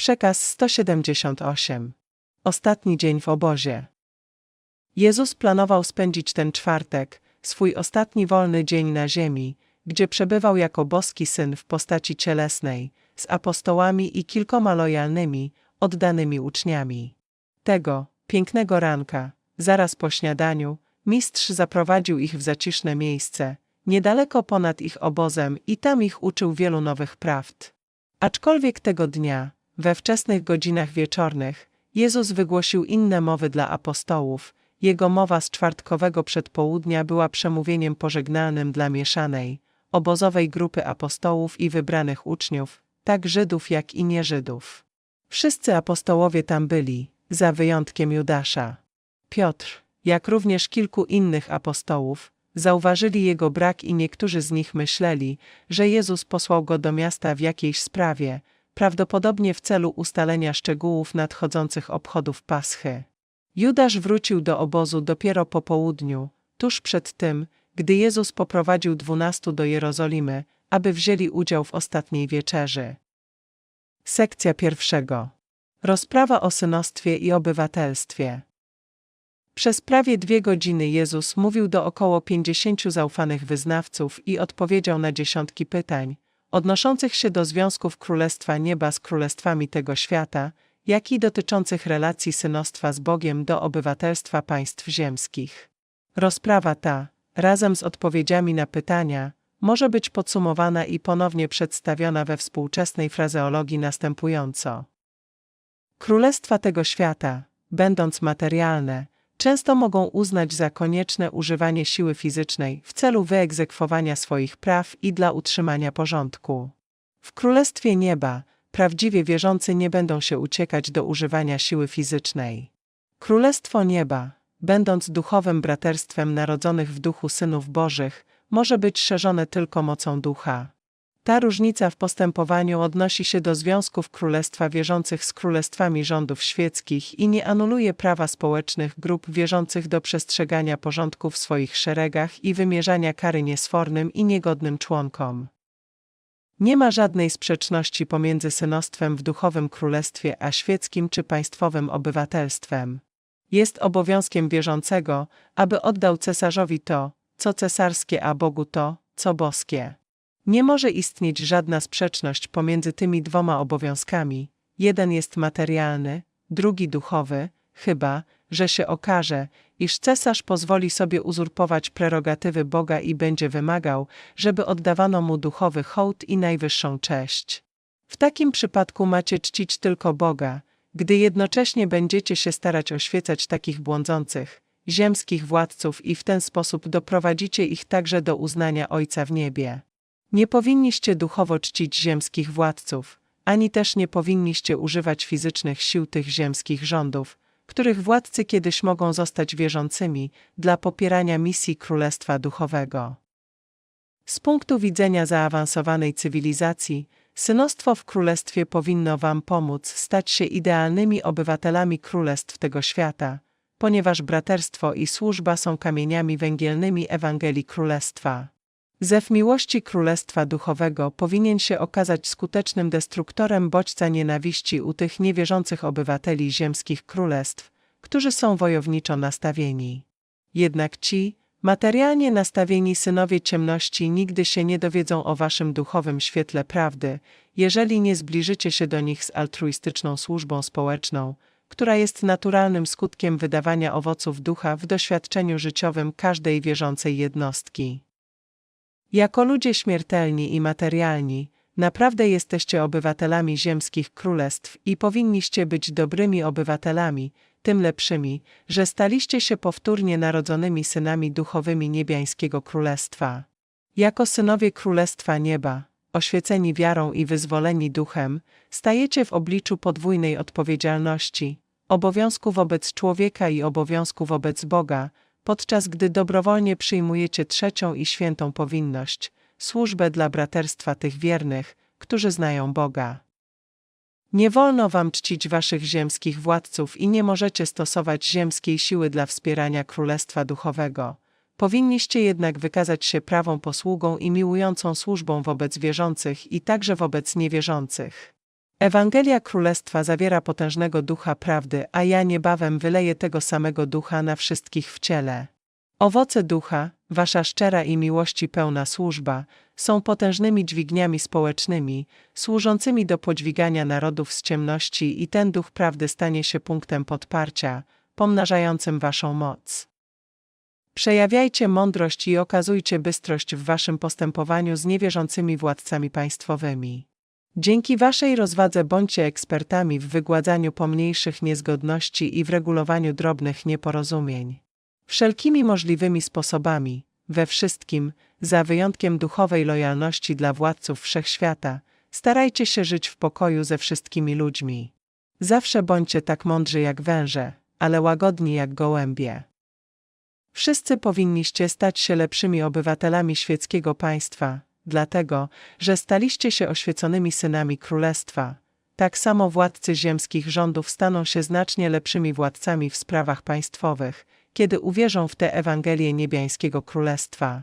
Przekaz 178. Ostatni dzień w obozie. Jezus planował spędzić ten czwartek, swój ostatni wolny dzień na ziemi, gdzie przebywał jako boski syn w postaci cielesnej, z apostołami i kilkoma lojalnymi, oddanymi uczniami. Tego, pięknego ranka, zaraz po śniadaniu, mistrz zaprowadził ich w zaciszne miejsce, niedaleko ponad ich obozem i tam ich uczył wielu nowych prawd. Aczkolwiek tego dnia, we wczesnych godzinach wieczornych, Jezus wygłosił inne mowy dla apostołów. Jego mowa z czwartkowego przedpołudnia była przemówieniem pożegnalnym dla mieszanej, obozowej grupy apostołów i wybranych uczniów, tak Żydów jak i nieżydów. Wszyscy apostołowie tam byli, za wyjątkiem Judasza. Piotr, jak również kilku innych apostołów, zauważyli jego brak i niektórzy z nich myśleli, że Jezus posłał go do miasta w jakiejś sprawie, prawdopodobnie w celu ustalenia szczegółów nadchodzących obchodów Paschy. Judasz wrócił do obozu dopiero po południu, tuż przed tym, gdy Jezus poprowadził dwunastu do Jerozolimy, aby wzięli udział w ostatniej wieczerzy. Sekcja pierwszego. Rozprawa o synostwie i obywatelstwie. Przez prawie dwie godziny Jezus mówił do około pięćdziesięciu zaufanych wyznawców i odpowiedział na dziesiątki pytań, odnoszących się do związków Królestwa Nieba z królestwami tego świata, jak i dotyczących relacji synostwa z Bogiem do obywatelstwa państw ziemskich. Rozprawa ta, razem z odpowiedziami na pytania, może być podsumowana i ponownie przedstawiona we współczesnej frazeologii następująco. Królestwa tego świata, będąc materialne, często mogą uznać za konieczne używanie siły fizycznej w celu wyegzekwowania swoich praw i dla utrzymania porządku. W Królestwie Nieba prawdziwie wierzący nie będą się uciekać do używania siły fizycznej. Królestwo Nieba, będąc duchowym braterstwem narodzonych w duchu synów Bożych, może być szerzone tylko mocą ducha. Ta różnica w postępowaniu odnosi się do związków królestwa wierzących z królestwami rządów świeckich i nie anuluje prawa społecznych grup wierzących do przestrzegania porządku w swoich szeregach i wymierzania kary niesfornym i niegodnym członkom. Nie ma żadnej sprzeczności pomiędzy synostwem w duchowym królestwie a świeckim czy państwowym obywatelstwem. Jest obowiązkiem wierzącego, aby oddał cesarzowi to, co cesarskie, a Bogu to, co boskie. Nie może istnieć żadna sprzeczność pomiędzy tymi dwoma obowiązkami. Jeden jest materialny, drugi duchowy, chyba, że się okaże, iż cesarz pozwoli sobie uzurpować prerogatywy Boga i będzie wymagał, żeby oddawano mu duchowy hołd i najwyższą cześć. W takim przypadku macie czcić tylko Boga, gdy jednocześnie będziecie się starać oświecać takich błądzących, ziemskich władców i w ten sposób doprowadzicie ich także do uznania Ojca w niebie. Nie powinniście duchowo czcić ziemskich władców, ani też nie powinniście używać fizycznych sił tych ziemskich rządów, których władcy kiedyś mogą zostać wierzącymi dla popierania misji Królestwa Duchowego. Z punktu widzenia zaawansowanej cywilizacji, synostwo w Królestwie powinno Wam pomóc stać się idealnymi obywatelami Królestw tego świata, ponieważ braterstwo i służba są kamieniami węgielnymi Ewangelii Królestwa. Zew miłości Królestwa Duchowego powinien się okazać skutecznym destruktorem bodźca nienawiści u tych niewierzących obywateli ziemskich królestw, którzy są wojowniczo nastawieni. Jednak ci, materialnie nastawieni synowie ciemności nigdy się nie dowiedzą o waszym duchowym świetle prawdy, jeżeli nie zbliżycie się do nich z altruistyczną służbą społeczną, która jest naturalnym skutkiem wydawania owoców ducha w doświadczeniu życiowym każdej wierzącej jednostki. Jako ludzie śmiertelni i materialni, naprawdę jesteście obywatelami ziemskich królestw i powinniście być dobrymi obywatelami, tym lepszymi, że staliście się powtórnie narodzonymi synami duchowymi niebiańskiego królestwa. Jako synowie królestwa nieba, oświeceni wiarą i wyzwoleni duchem, stajecie w obliczu podwójnej odpowiedzialności, obowiązku wobec człowieka i obowiązku wobec Boga, podczas gdy dobrowolnie przyjmujecie trzecią i świętą powinność służbę dla braterstwa tych wiernych, którzy znają Boga. Nie wolno wam czcić waszych ziemskich władców i nie możecie stosować ziemskiej siły dla wspierania królestwa duchowego. Powinniście jednak wykazać się prawą posługą i miłującą służbą wobec wierzących i także wobec niewierzących. Ewangelia Królestwa zawiera potężnego ducha prawdy, a ja niebawem wyleję tego samego ducha na wszystkich w ciele. Owoce ducha, wasza szczera i miłości pełna służba, są potężnymi dźwigniami społecznymi, służącymi do podźwigania narodów z ciemności i ten duch prawdy stanie się punktem podparcia, pomnażającym waszą moc. Przejawiajcie mądrość i okazujcie bystrość w waszym postępowaniu z niewierzącymi władcami państwowymi. Dzięki waszej rozwadze bądźcie ekspertami w wygładzaniu pomniejszych niezgodności i w regulowaniu drobnych nieporozumień. Wszelkimi możliwymi sposobami, we wszystkim, za wyjątkiem duchowej lojalności dla władców wszechświata, starajcie się żyć w pokoju ze wszystkimi ludźmi. Zawsze bądźcie tak mądrzy jak węże, ale łagodni jak gołębie. Wszyscy powinniście stać się lepszymi obywatelami świeckiego państwa, dlatego, że staliście się oświeconymi synami królestwa. Tak samo władcy ziemskich rządów staną się znacznie lepszymi władcami w sprawach państwowych, kiedy uwierzą w tę Ewangelię niebiańskiego królestwa.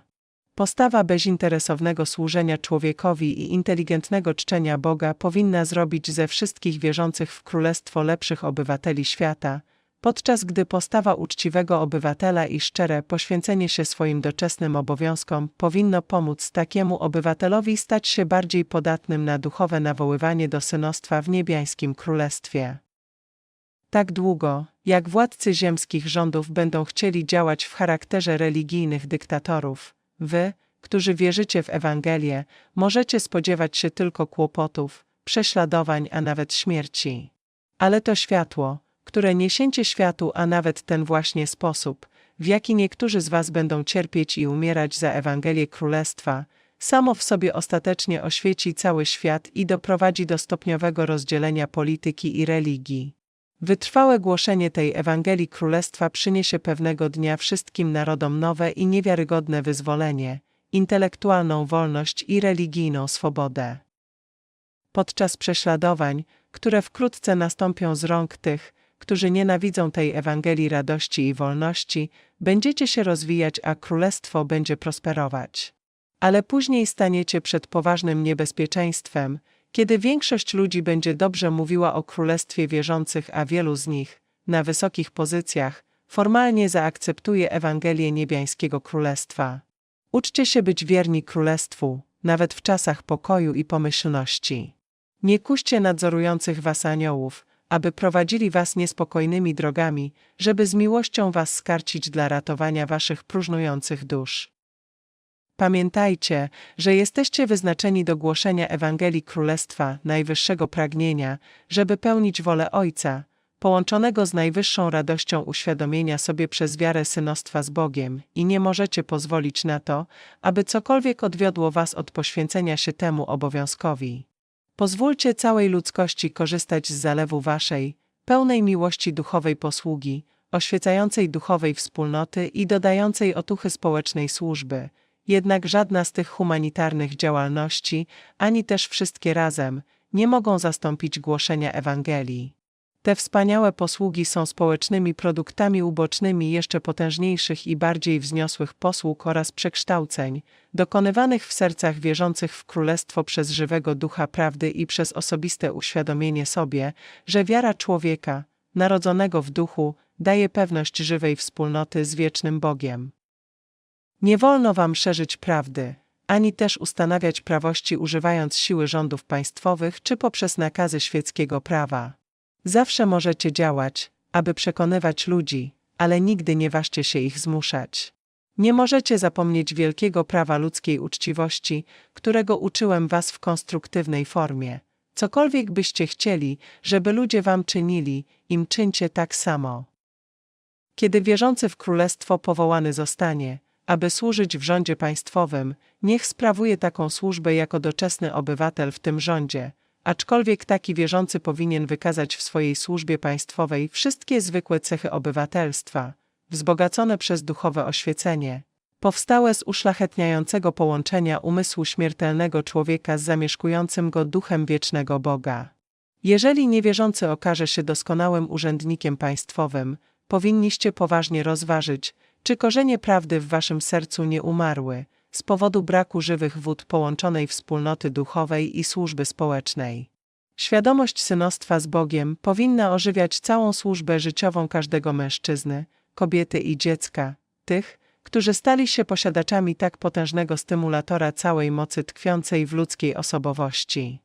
Postawa bezinteresownego służenia człowiekowi i inteligentnego czczenia Boga powinna zrobić ze wszystkich wierzących w królestwo lepszych obywateli świata, podczas gdy postawa uczciwego obywatela i szczere poświęcenie się swoim doczesnym obowiązkom powinno pomóc takiemu obywatelowi stać się bardziej podatnym na duchowe nawoływanie do synostwa w niebiańskim królestwie. Tak długo, jak władcy ziemskich rządów będą chcieli działać w charakterze religijnych dyktatorów, wy, którzy wierzycie w Ewangelię, możecie spodziewać się tylko kłopotów, prześladowań, a nawet śmierci. Ale to światło, które niesiecie światu, a nawet ten właśnie sposób, w jaki niektórzy z was będą cierpieć i umierać za Ewangelię Królestwa, samo w sobie ostatecznie oświeci cały świat i doprowadzi do stopniowego rozdzielenia polityki i religii. Wytrwałe głoszenie tej Ewangelii Królestwa przyniesie pewnego dnia wszystkim narodom nowe i niewiarygodne wyzwolenie, intelektualną wolność i religijną swobodę. Podczas prześladowań, które wkrótce nastąpią z rąk tych, którzy nienawidzą tej Ewangelii radości i wolności, będziecie się rozwijać, a królestwo będzie prosperować. Ale później staniecie przed poważnym niebezpieczeństwem, kiedy większość ludzi będzie dobrze mówiła o królestwie wierzących, a wielu z nich, na wysokich pozycjach, formalnie zaakceptuje Ewangelię niebiańskiego królestwa. Uczcie się być wierni królestwu, nawet w czasach pokoju i pomyślności. Nie kuście nadzorujących was aniołów, aby prowadzili was niespokojnymi drogami, żeby z miłością was skarcić dla ratowania waszych próżnujących dusz. Pamiętajcie, że jesteście wyznaczeni do głoszenia Ewangelii Królestwa najwyższego pragnienia, żeby pełnić wolę Ojca, połączonego z najwyższą radością uświadomienia sobie przez wiarę synostwa z Bogiem, i nie możecie pozwolić na to, aby cokolwiek odwiodło was od poświęcenia się temu obowiązkowi. Pozwólcie całej ludzkości korzystać z zalewu waszej, pełnej miłości duchowej posługi, oświecającej duchowej wspólnoty i dodającej otuchy społecznej służby. Jednak żadna z tych humanitarnych działalności, ani też wszystkie razem, nie mogą zastąpić głoszenia Ewangelii. Te wspaniałe posługi są społecznymi produktami ubocznymi jeszcze potężniejszych i bardziej wzniosłych posług oraz przekształceń, dokonywanych w sercach wierzących w Królestwo przez żywego ducha prawdy i przez osobiste uświadomienie sobie, że wiara człowieka, narodzonego w duchu, daje pewność żywej wspólnoty z wiecznym Bogiem. Nie wolno wam szerzyć prawdy, ani też ustanawiać prawości używając siły rządów państwowych czy poprzez nakazy świeckiego prawa. Zawsze możecie działać, aby przekonywać ludzi, ale nigdy nie ważcie się ich zmuszać. Nie możecie zapomnieć wielkiego prawa ludzkiej uczciwości, którego uczyłem was w konstruktywnej formie. Cokolwiek byście chcieli, żeby ludzie wam czynili, im czyńcie tak samo. Kiedy wierzący w królestwo powołany zostanie, aby służyć w rządzie państwowym, niech sprawuje taką służbę jako doczesny obywatel w tym rządzie, aczkolwiek taki wierzący powinien wykazać w swojej służbie państwowej wszystkie zwykłe cechy obywatelstwa, wzbogacone przez duchowe oświecenie, powstałe z uszlachetniającego połączenia umysłu śmiertelnego człowieka z zamieszkującym go duchem wiecznego Boga. Jeżeli niewierzący okaże się doskonałym urzędnikiem państwowym, powinniście poważnie rozważyć, czy korzenie prawdy w waszym sercu nie umarły, z powodu braku żywych wód połączonej wspólnoty duchowej i służby społecznej. Świadomość synostwa z Bogiem powinna ożywiać całą służbę życiową każdego mężczyzny, kobiety i dziecka, tych, którzy stali się posiadaczami tak potężnego stymulatora całej mocy tkwiącej w ludzkiej osobowości.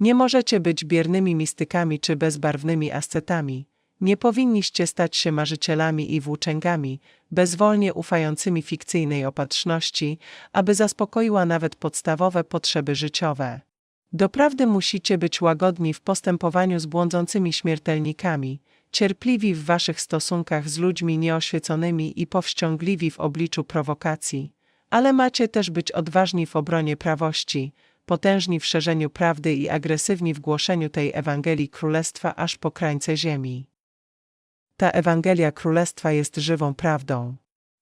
Nie możecie być biernymi mistykami czy bezbarwnymi ascetami, nie powinniście stać się marzycielami i włóczęgami, bezwolnie ufającymi fikcyjnej opatrzności, aby zaspokoiła nawet podstawowe potrzeby życiowe. Doprawdy musicie być łagodni w postępowaniu z błądzącymi śmiertelnikami, cierpliwi w waszych stosunkach z ludźmi nieoświeconymi i powściągliwi w obliczu prowokacji, ale macie też być odważni w obronie prawości, potężni w szerzeniu prawdy i agresywni w głoszeniu tej Ewangelii Królestwa aż po krańce ziemi. Ta Ewangelia Królestwa jest żywą prawdą.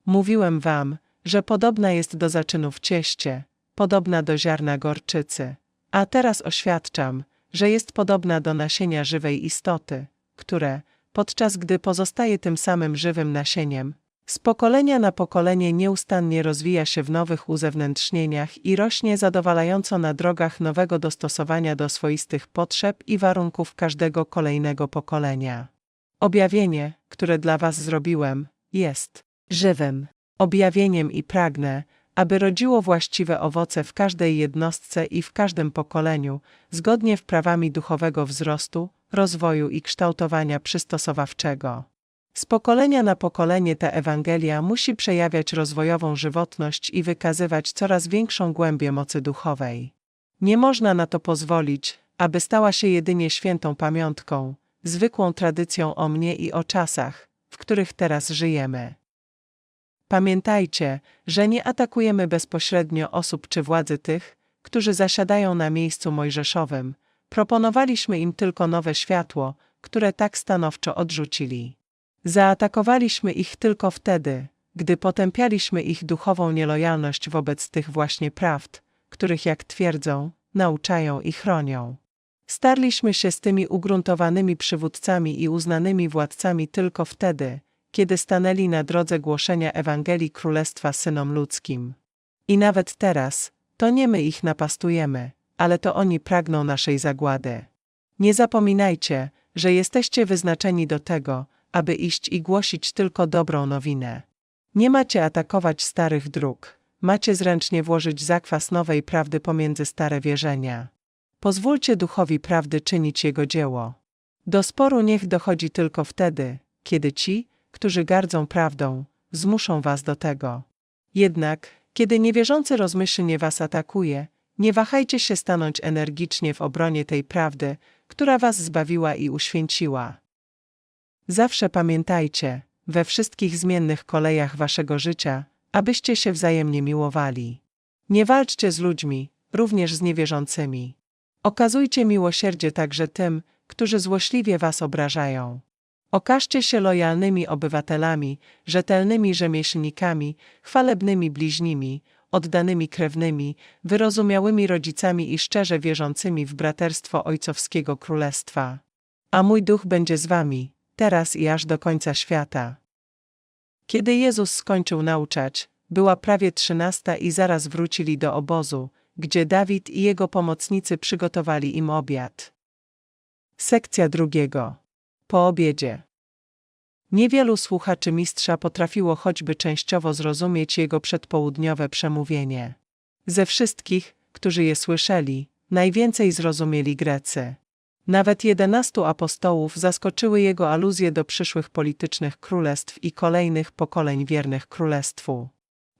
Mówiłem wam, że podobna jest do zaczynu w cieście, podobna do ziarna gorczycy, a teraz oświadczam, że jest podobna do nasienia żywej istoty, które, podczas gdy pozostaje tym samym żywym nasieniem, z pokolenia na pokolenie nieustannie rozwija się w nowych uzewnętrznieniach i rośnie zadowalająco na drogach nowego dostosowania do swoistych potrzeb i warunków każdego kolejnego pokolenia. Objawienie, które dla Was zrobiłem, jest żywym objawieniem i pragnę, aby rodziło właściwe owoce w każdej jednostce i w każdym pokoleniu, zgodnie wprawami duchowego wzrostu, rozwoju i kształtowania przystosowawczego. Z pokolenia na pokolenie ta Ewangelia musi przejawiać rozwojową żywotność i wykazywać coraz większą głębię mocy duchowej. Nie można na to pozwolić, aby stała się jedynie świętą pamiątką, zwykłą tradycją o mnie i o czasach, w których teraz żyjemy. Pamiętajcie, że nie atakujemy bezpośrednio osób czy władzy tych, którzy zasiadają na miejscu mojżeszowym, proponowaliśmy im tylko nowe światło, które tak stanowczo odrzucili. Zaatakowaliśmy ich tylko wtedy, gdy potępialiśmy ich duchową nielojalność wobec tych właśnie prawd, których jak twierdzą, nauczają i chronią. Starliśmy się z tymi ugruntowanymi przywódcami i uznanymi władcami tylko wtedy, kiedy stanęli na drodze głoszenia Ewangelii Królestwa synom ludzkim. I nawet teraz, to nie my ich napastujemy, ale to oni pragną naszej zagłady. Nie zapominajcie, że jesteście wyznaczeni do tego, aby iść i głosić tylko dobrą nowinę. Nie macie atakować starych dróg, macie zręcznie włożyć zakwas nowej prawdy pomiędzy stare wierzenia. Pozwólcie duchowi prawdy czynić jego dzieło. Do sporu niech dochodzi tylko wtedy, kiedy ci, którzy gardzą prawdą, zmuszą was do tego. Jednak, kiedy niewierzący rozmyślnie was atakuje, nie wahajcie się stanąć energicznie w obronie tej prawdy, która was zbawiła i uświęciła. Zawsze pamiętajcie, we wszystkich zmiennych kolejach waszego życia, abyście się wzajemnie miłowali. Nie walczcie z ludźmi, również z niewierzącymi. Okazujcie miłosierdzie także tym, którzy złośliwie was obrażają. Okażcie się lojalnymi obywatelami, rzetelnymi rzemieślnikami, chwalebnymi bliźnimi, oddanymi krewnymi, wyrozumiałymi rodzicami i szczerze wierzącymi w braterstwo Ojcowskiego Królestwa. A mój duch będzie z wami, teraz i aż do końca świata. Kiedy Jezus skończył nauczać, była prawie trzynasta i zaraz wrócili do obozu, gdzie Dawid i jego pomocnicy przygotowali im obiad. Sekcja drugiego. Po obiedzie. Niewielu słuchaczy mistrza potrafiło choćby częściowo zrozumieć jego przedpołudniowe przemówienie. Ze wszystkich, którzy je słyszeli, najwięcej zrozumieli Grecy. Nawet jedenastu apostołów zaskoczyły jego aluzje do przyszłych politycznych królestw i kolejnych pokoleń wiernych królestwu.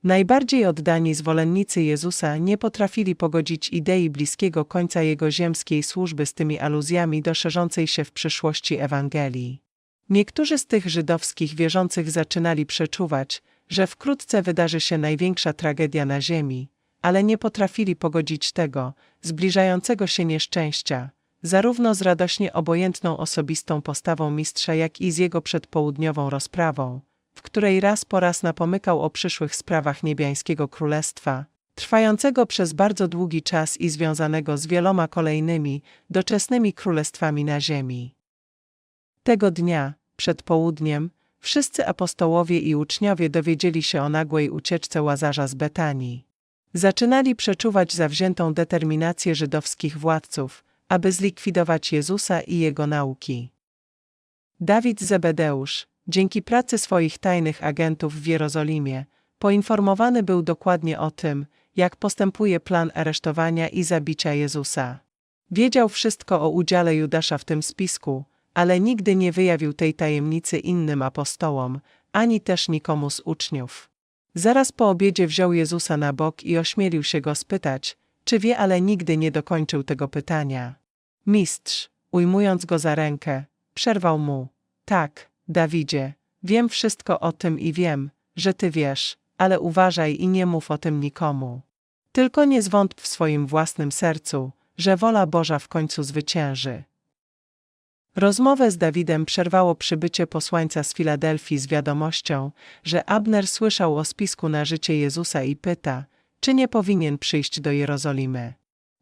Najbardziej oddani zwolennicy Jezusa nie potrafili pogodzić idei bliskiego końca jego ziemskiej służby z tymi aluzjami do szerzącej się w przyszłości Ewangelii. Niektórzy z tych żydowskich wierzących zaczynali przeczuwać, że wkrótce wydarzy się największa tragedia na ziemi, ale nie potrafili pogodzić tego, zbliżającego się nieszczęścia, zarówno z radośnie obojętną osobistą postawą mistrza, jak i z jego przedpołudniową rozprawą, w której raz po raz napomykał o przyszłych sprawach niebiańskiego królestwa, trwającego przez bardzo długi czas i związanego z wieloma kolejnymi, doczesnymi królestwami na ziemi. Tego dnia, przed południem, wszyscy apostołowie i uczniowie dowiedzieli się o nagłej ucieczce łazarza z Betanii. Zaczynali przeczuwać zawziętą determinację żydowskich władców, aby zlikwidować Jezusa i jego nauki. Dawid Zebedeusz, dzięki pracy swoich tajnych agentów w Jerozolimie, poinformowany był dokładnie o tym, jak postępuje plan aresztowania i zabicia Jezusa. Wiedział wszystko o udziale Judasza w tym spisku, ale nigdy nie wyjawił tej tajemnicy innym apostołom, ani też nikomu z uczniów. Zaraz po obiedzie wziął Jezusa na bok i ośmielił się go spytać, czy wie, ale nigdy nie dokończył tego pytania. Mistrz, ujmując go za rękę, przerwał mu: Tak, Dawidzie, wiem wszystko o tym i wiem, że ty wiesz, ale uważaj i nie mów o tym nikomu. Tylko nie zwątp w swoim własnym sercu, że wola Boża w końcu zwycięży. Rozmowę z Dawidem przerwało przybycie posłańca z Filadelfii z wiadomością, że Abner słyszał o spisku na życie Jezusa i pyta, czy nie powinien przyjść do Jerozolimy.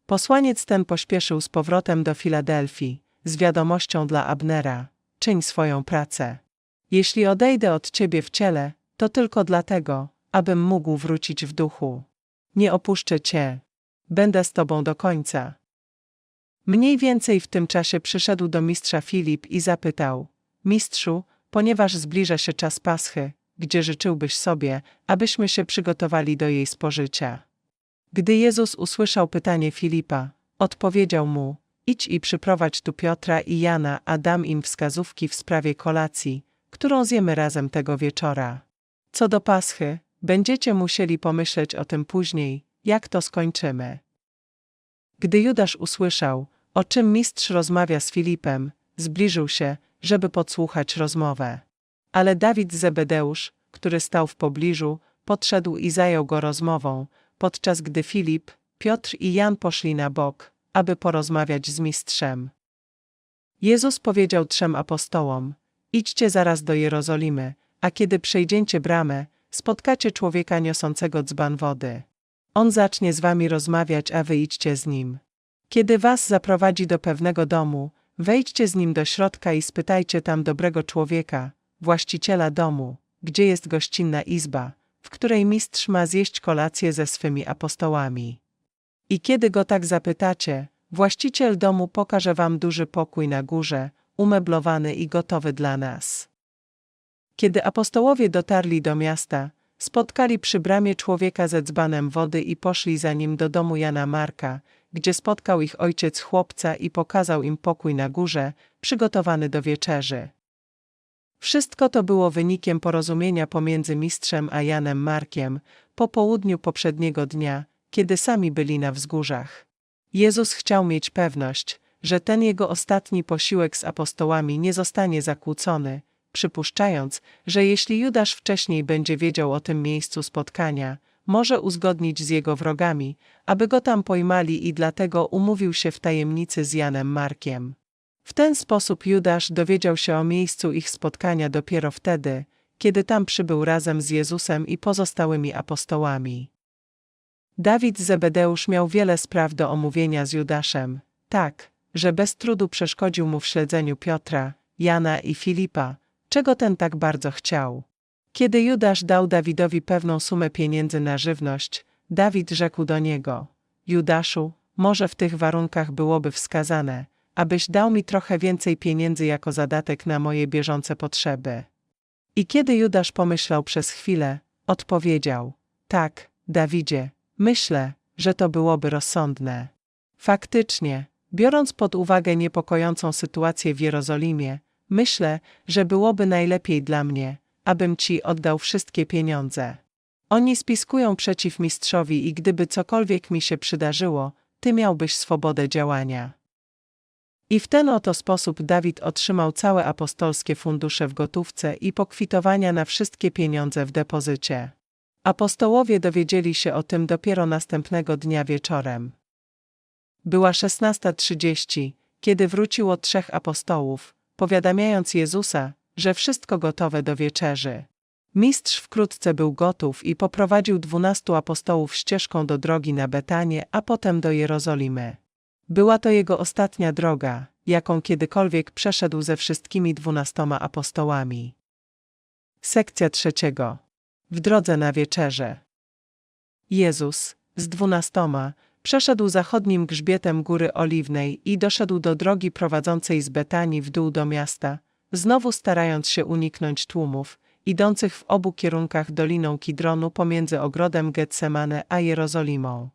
Posłaniec ten pośpieszył z powrotem do Filadelfii, z wiadomością dla Abnera: czyń swoją pracę. Jeśli odejdę od ciebie w ciele, to tylko dlatego, abym mógł wrócić w duchu. Nie opuszczę cię. Będę z tobą do końca. Mniej więcej w tym czasie przyszedł do mistrza Filip i zapytał: Mistrzu, ponieważ zbliża się czas Paschy, gdzie życzyłbyś sobie, abyśmy się przygotowali do jej spożycia? Gdy Jezus usłyszał pytanie Filipa, odpowiedział mu: Idź i przyprowadź tu Piotra i Jana, a dam im wskazówki w sprawie kolacji, którą zjemy razem tego wieczora. Co do Paschy, będziecie musieli pomyśleć o tym później, jak to skończymy. Gdy Judasz usłyszał, o czym mistrz rozmawia z Filipem, zbliżył się, żeby podsłuchać rozmowę. Ale Dawid Zebedeusz, który stał w pobliżu, podszedł i zajął go rozmową, podczas gdy Filip, Piotr i Jan poszli na bok, aby porozmawiać z mistrzem. Jezus powiedział trzem apostołom: Idźcie zaraz do Jerozolimy, a kiedy przejdziecie bramę, spotkacie człowieka niosącego dzban wody. On zacznie z wami rozmawiać, a wy idźcie z nim. Kiedy was zaprowadzi do pewnego domu, wejdźcie z nim do środka i spytajcie tam dobrego człowieka, właściciela domu, gdzie jest gościnna izba, w której mistrz ma zjeść kolację ze swymi apostołami. I kiedy go tak zapytacie, właściciel domu pokaże wam duży pokój na górze, umeblowany i gotowy dla nas. Kiedy apostołowie dotarli do miasta, spotkali przy bramie człowieka ze dzbanem wody i poszli za nim do domu Jana Marka, gdzie spotkał ich ojciec chłopca i pokazał im pokój na górze, przygotowany do wieczerzy. Wszystko to było wynikiem porozumienia pomiędzy mistrzem a Janem Markiem po południu poprzedniego dnia, kiedy sami byli na wzgórzach. Jezus chciał mieć pewność, że ten jego ostatni posiłek z apostołami nie zostanie zakłócony, przypuszczając, że jeśli Judasz wcześniej będzie wiedział o tym miejscu spotkania, może uzgodnić z jego wrogami, aby go tam pojmali i dlatego umówił się w tajemnicy z Janem Markiem. W ten sposób Judasz dowiedział się o miejscu ich spotkania dopiero wtedy, kiedy tam przybył razem z Jezusem i pozostałymi apostołami. Dawid Zebedeusz miał wiele spraw do omówienia z Judaszem, tak, że bez trudu przeszkodził mu w śledzeniu Piotra, Jana i Filipa, czego ten tak bardzo chciał. Kiedy Judasz dał Dawidowi pewną sumę pieniędzy na żywność, Dawid rzekł do niego: Judaszu, może w tych warunkach byłoby wskazane, abyś dał mi trochę więcej pieniędzy jako zadatek na moje bieżące potrzeby. I kiedy Judasz pomyślał przez chwilę, odpowiedział: Tak, Dawidzie, myślę, że to byłoby rozsądne. Faktycznie, biorąc pod uwagę niepokojącą sytuację w Jerozolimie, myślę, że byłoby najlepiej dla mnie, abym ci oddał wszystkie pieniądze. Oni spiskują przeciw mistrzowi i gdyby cokolwiek mi się przydarzyło, ty miałbyś swobodę działania. I w ten oto sposób Dawid otrzymał całe apostolskie fundusze w gotówce i pokwitowania na wszystkie pieniądze w depozycie. Apostołowie dowiedzieli się o tym dopiero następnego dnia wieczorem. Była 16.30, kiedy wróciło trzech apostołów, powiadamiając Jezusa, że wszystko gotowe do wieczerzy. Mistrz wkrótce był gotów i poprowadził dwunastu apostołów ścieżką do drogi na Betanię, a potem do Jerozolimy. Była to jego ostatnia droga, jaką kiedykolwiek przeszedł ze wszystkimi dwunastoma apostołami. Sekcja trzeciego. W drodze na wieczerze. Jezus, z dwunastoma, Przeszedł zachodnim grzbietem Góry Oliwnej i doszedł do drogi prowadzącej z Betanii w dół do miasta, znowu starając się uniknąć tłumów, idących w obu kierunkach doliną Kidronu pomiędzy ogrodem Getsemane a Jerozolimą.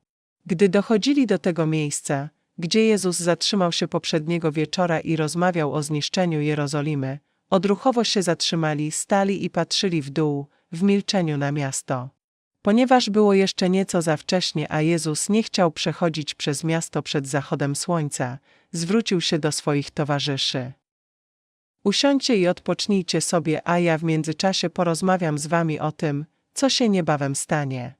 Gdy dochodzili do tego miejsca, gdzie Jezus zatrzymał się poprzedniego wieczora i rozmawiał o zniszczeniu Jerozolimy, odruchowo się zatrzymali, stali i patrzyli w dół, w milczeniu na miasto. Ponieważ było jeszcze nieco za wcześnie, a Jezus nie chciał przechodzić przez miasto przed zachodem słońca, zwrócił się do swoich towarzyszy. Usiądźcie i odpocznijcie sobie, a ja w międzyczasie porozmawiam z wami o tym, co się niebawem stanie.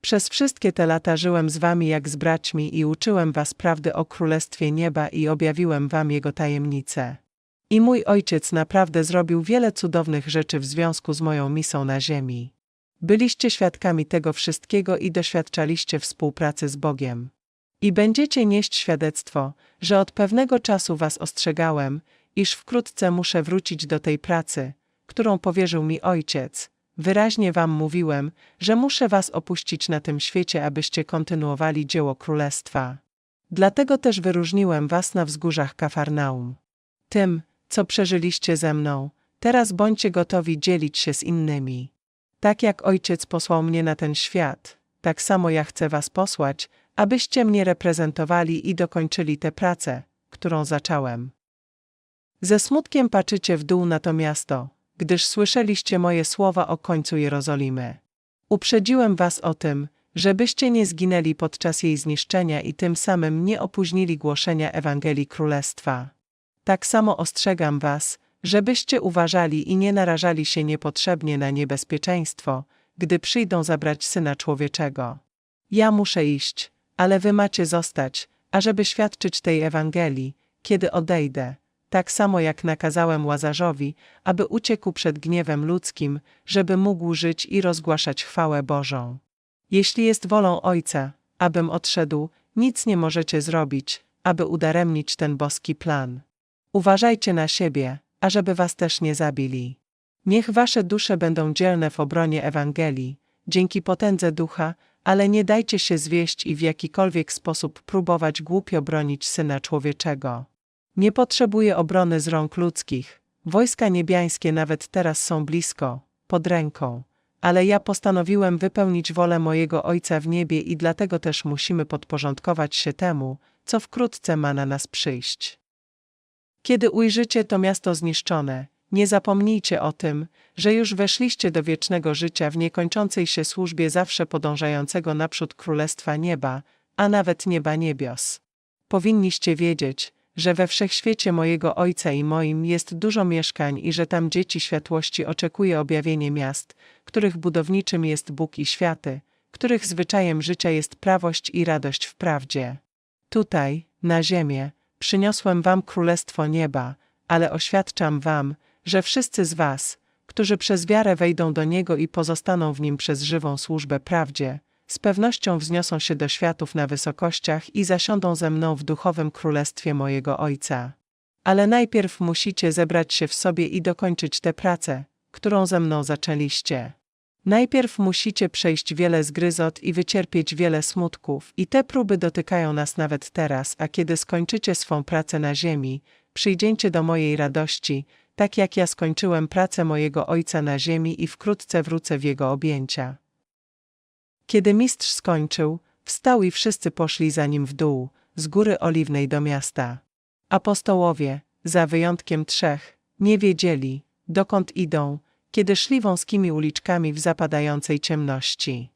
Przez wszystkie te lata żyłem z wami jak z braćmi i uczyłem was prawdy o Królestwie Nieba i objawiłem wam jego tajemnice. I mój ojciec naprawdę zrobił wiele cudownych rzeczy w związku z moją misją na ziemi. Byliście świadkami tego wszystkiego i doświadczaliście współpracy z Bogiem. I będziecie nieść świadectwo, że od pewnego czasu was ostrzegałem, iż wkrótce muszę wrócić do tej pracy, którą powierzył mi ojciec. Wyraźnie wam mówiłem, że muszę was opuścić na tym świecie, abyście kontynuowali dzieło królestwa. Dlatego też wyróżniłem was na wzgórzach Kafarnaum. Tym, co przeżyliście ze mną, teraz bądźcie gotowi dzielić się z innymi. Tak jak ojciec posłał mnie na ten świat, tak samo ja chcę was posłać, abyście mnie reprezentowali i dokończyli tę pracę, którą zacząłem. Ze smutkiem patrzycie w dół na to miasto, gdyż słyszeliście moje słowa o końcu Jerozolimy. Uprzedziłem was o tym, żebyście nie zginęli podczas jej zniszczenia i tym samym nie opóźnili głoszenia Ewangelii Królestwa. Tak samo ostrzegam was, żebyście uważali i nie narażali się niepotrzebnie na niebezpieczeństwo, gdy przyjdą zabrać Syna Człowieczego. Ja muszę iść, ale wy macie zostać, ażeby świadczyć tej Ewangelii, kiedy odejdę, tak samo jak nakazałem Łazarzowi, aby uciekł przed gniewem ludzkim, żeby mógł żyć i rozgłaszać chwałę Bożą. Jeśli jest wolą Ojca, abym odszedł, nic nie możecie zrobić, aby udaremnić ten boski plan. Uważajcie na siebie, ażeby was też nie zabili. Niech wasze dusze będą dzielne w obronie Ewangelii, dzięki potędze ducha, ale nie dajcie się zwieść i w jakikolwiek sposób próbować głupio bronić Syna Człowieczego. Nie potrzebuje obrony z rąk ludzkich. Wojska niebiańskie nawet teraz są blisko, pod ręką. Ale ja postanowiłem wypełnić wolę mojego Ojca w niebie i dlatego też musimy podporządkować się temu, co wkrótce ma na nas przyjść. Kiedy ujrzycie to miasto zniszczone, nie zapomnijcie o tym, że już weszliście do wiecznego życia w niekończącej się służbie zawsze podążającego naprzód Królestwa Nieba, a nawet nieba niebios. Powinniście wiedzieć, że we wszechświecie mojego Ojca i moim jest dużo mieszkań i że tam dzieci światłości oczekuje objawienie miast, których budowniczym jest Bóg i światy, których zwyczajem życia jest prawość i radość w prawdzie. Tutaj, na ziemię, przyniosłem wam królestwo nieba, ale oświadczam wam, że wszyscy z was, którzy przez wiarę wejdą do niego i pozostaną w nim przez żywą służbę prawdzie, z pewnością wzniosą się do światów na wysokościach i zasiądą ze mną w duchowym królestwie mojego Ojca. Ale najpierw musicie zebrać się w sobie i dokończyć tę pracę, którą ze mną zaczęliście. Najpierw musicie przejść wiele zgryzot i wycierpieć wiele smutków, i te próby dotykają nas nawet teraz, a kiedy skończycie swą pracę na ziemi, przyjdziecie do mojej radości, tak jak ja skończyłem pracę mojego Ojca na ziemi i wkrótce wrócę w jego objęcia. Kiedy mistrz skończył, wstał i wszyscy poszli za nim w dół, z góry oliwnej do miasta. Apostołowie, za wyjątkiem trzech, nie wiedzieli, dokąd idą, kiedy szli wąskimi uliczkami w zapadającej ciemności.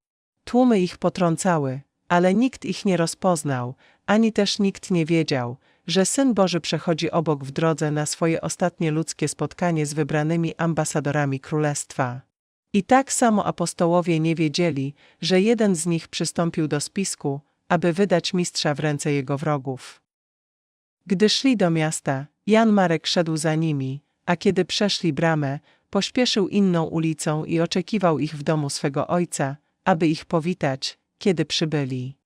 Tłumy ich potrącały, ale nikt ich nie rozpoznał, ani też nikt nie wiedział, że Syn Boży przechodzi obok w drodze na swoje ostatnie ludzkie spotkanie z wybranymi ambasadorami Królestwa. I tak samo apostołowie nie wiedzieli, że jeden z nich przystąpił do spisku, aby wydać mistrza w ręce jego wrogów. Gdy szli do miasta, Jan Marek szedł za nimi, a kiedy przeszli bramę, pośpieszył inną ulicą i oczekiwał ich w domu swego ojca, aby ich powitać, kiedy przybyli.